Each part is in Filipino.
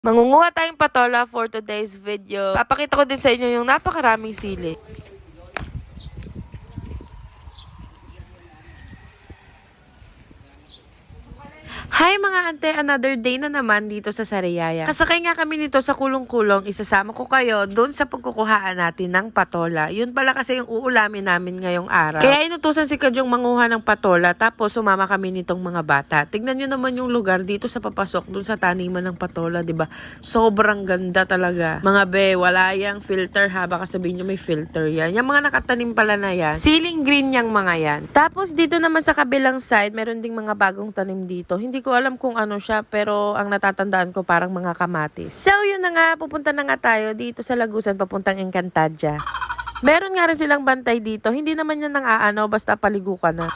Mangunguha tayong patola for today's video. Papakita ko din sa inyo yung napakaraming sili. Hi mga ante, another day na naman dito sa Sariaya. Kasakay nga kami nito sa kulong-kulong, isasama ko kayo doon sa pagkukuhaan natin ng patola. Yun pala kasi yung uulamin namin ngayong araw. Kaya inutusan si Kadyong manguha ng patola, tapos sumama kami nitong mga bata. Tignan nyo naman yung lugar dito sa papasok, doon sa taniman ng patola, di ba? Sobrang ganda talaga. Mga be, wala yang filter ha, baka sabihin nyo may filter yan. Yung mga nakatanim pala na yan, ceiling green yung mga yan. Tapos dito naman sa kabilang side, meron ding mga bagong tanim dito. Hindi ko alam kung ano siya, pero ang natatandaan ko parang mga kamatis. So yun na nga, pupunta na nga tayo dito sa Lagusan, papuntang Encantadia. Meron nga rin silang bantay dito. Hindi naman yan nang aano, basta paligo ka na.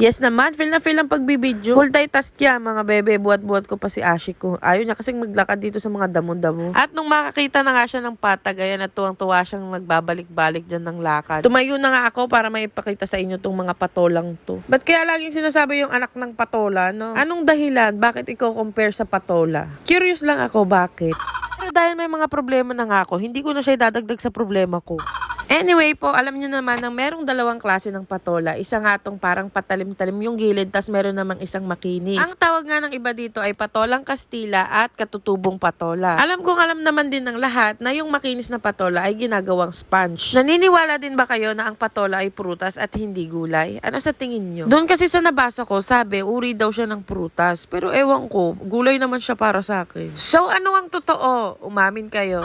Yes naman, feel na feel ang pagbibidyo. Multitask yan, mga bebe. Buhat-buhat ko pa si Ashi ko. Ayaw niya kasing maglakad dito sa mga damo-damo. At nung makakita na nga siya ng patag, ayan at tuwang-tuwa siyang nagbabalik-balik dyan ng lakad. Tumayo na nga ako para maipakita sa inyo tong mga patolang to. Ba't kaya laging sinasabi yung anak ng patola, no? Anong dahilan? Bakit ikaw compare sa patola? Curious lang ako, bakit? Pero dahil may mga problema na nga ako, hindi ko na siya dadagdag sa problema ko. Anyway po, alam nyo naman na merong dalawang klase ng patola. Isa nga tong parang patalim-talim yung gilid, tas meron namang isang makinis. Ang tawag nga ng iba dito ay patolang Kastila at katutubong patola. Alam kong alam naman din ng lahat na yung makinis na patola ay ginagawang sponge. Naniniwala din ba kayo na ang patola ay prutas at hindi gulay? Ano sa tingin nyo? Doon kasi sa nabasa ko, sabi, uri daw siya ng prutas. Pero ewan ko, gulay naman siya para sa akin. So ano ang totoo? Umamin kayo.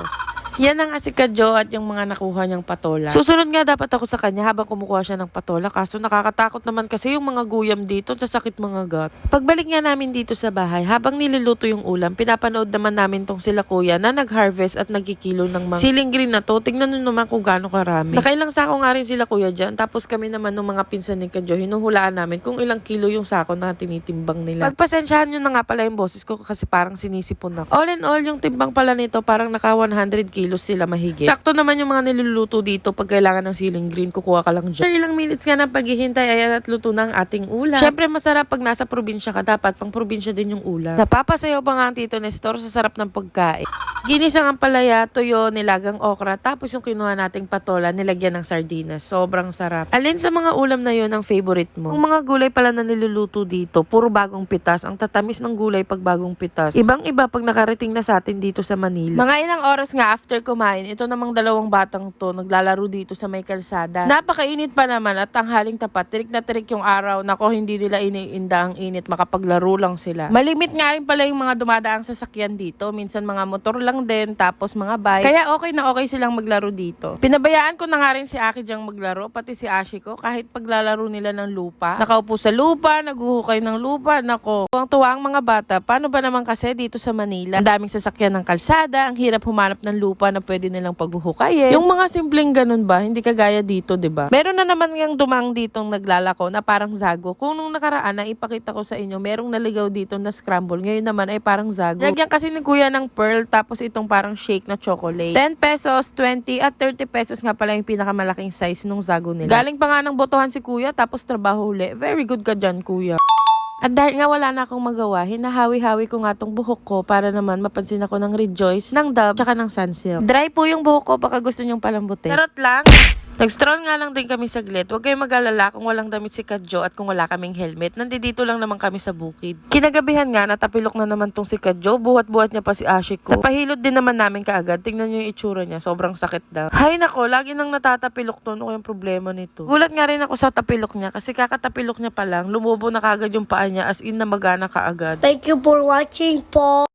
Yan ang asika Jo at yung mga nakuha niyang patola. Susunod nga dapat ako sa kanya habang kumukuha siya ng patola. Kaso nakakatakot naman kasi yung mga guyam dito sa sakit mga gat. Pagbalik nga namin dito sa bahay, habang niluluto yung ulam, pinapanood naman namin tong sila kuya na nag-harvest at nagkikilo ng mga siling green na to. Tingnan nyo naman kung gaano karami. Nakailang sako nga rin sila kuya dyan. Tapos kami naman ng mga pinsan ni Kadyo, hinuhulaan namin kung ilang kilo yung sako na tinitimbang nila. Pagpasensyahan nyo na nga pala yung boses ko kasi parang sinisipon ako. All in all, yung timbang pala nito parang naka 100 kilos sila mahigit. Sakto naman yung mga niluluto dito pag kailangan ng siling green, kukuha ka lang dyan. Sir, ilang minutes nga ng paghihintay, ayan at luto na ang ating ulam. Siyempre masarap pag nasa probinsya ka, dapat pang probinsya din yung ulam. Napapasayaw pa nga ang Tito Nestor sa sarap ng pagkain. Ginisang ang palaya, tuyo, nilagang okra, tapos yung kinuha nating patola, nilagyan ng sardinas. Sobrang sarap. Alin sa mga ulam na yun ang favorite mo? Ang mga gulay pala na niluluto dito, puro bagong pitas. Ang tatamis ng gulay pag bagong pitas. Ibang-iba pag nakarating na sa atin dito sa Manila. Mga ilang oras nga after kumain, ito namang dalawang batang to, naglalaro dito sa may kalsada. Napakainit pa naman at tanghaling tapat, tirik na tirik yung araw. Nako, hindi nila iniinda ang init, makapaglaro lang sila. Malimit nga rin pala yung mga dumadaang sasakyan dito. Minsan mga motor lang din, tapos mga bike. Kaya okay na okay silang maglaro dito. Pinabayaan ko na nga rin si Aki diyang maglaro, pati si Ashi ko, kahit paglalaro nila ng lupa. Nakaupo sa lupa, naguhukay ng lupa, nako. Ang tuwa ang mga bata, paano ba naman kasi dito sa Manila? Ang daming sasakyan ng kalsada, ang hirap humanap ng lupa na pwede nilang paghuhukayin. Yung mga simpleng ganun ba, hindi kagaya dito, 'di ba? Meron na naman yung dumang ditong naglalako na parang zago. Kung nung nakaraan na ipakita ko sa inyo, merong naligaw dito na scramble. Ngayon naman ay parang zago. Lagyan kasi ni kuya ng pearl tapos itong parang shake na chocolate. 10 pesos, 20 at 30 pesos nga pala yung pinakamalaking size nung zago nila. Galing pa nga ng botohan si kuya tapos trabaho uli. Very good ka dyan, kuya. At dahil nga wala na akong magawa, hinahawi-hawi ko nga tong buhok ko para naman mapansin ako ng Rejoice, ng Dove, tsaka ng Sunsilk. Dry po yung buhok ko, baka gusto nyong palambutin. Charot lang! Nag-stroll nga lang din kami saglit. Huwag kayong mag-alala kung walang damit si Kadjo at kung wala kaming helmet. Nandito lang naman kami sa bukid. Kinagabihan nga, natapilok na naman tong si Kadjo. Buhat-buhat niya pa si Ashik ko. Napahilot din naman namin kaagad. Tingnan niyo yung itsura niya. Sobrang sakit daw. Hay nako, lagi nang natatapilok to. Ano kayang problema nito? Gulat nga rin ako sa tapilok niya kasi kakatapilok niya pa lang. Lumubo na kaagad yung paa niya as in na magana kaagad. Thank you for watching po.